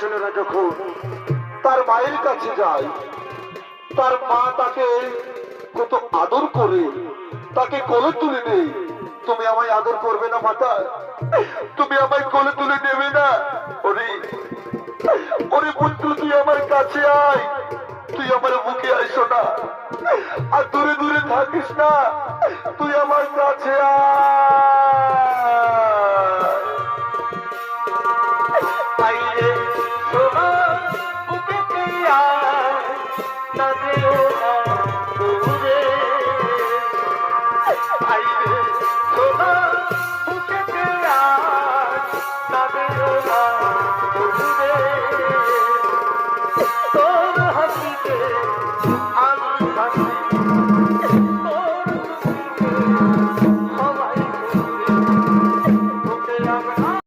ছেলেরা যখন তার মায়ের কাছে যায় তার মা তাকে কত আদর করে, তাকে কোলে তুলে নেই তুমি আমায় আদর করবে না, মাতা। তুমি আমায় কোলে তুলে নেবে না। ওরে ওরে বন্ধু, তুই আমার কাছে আয়। তুই আমার বুকে আইসো না। আর দূরে দূরে থাকিস না। তুই আমার কাছে আয়। তবে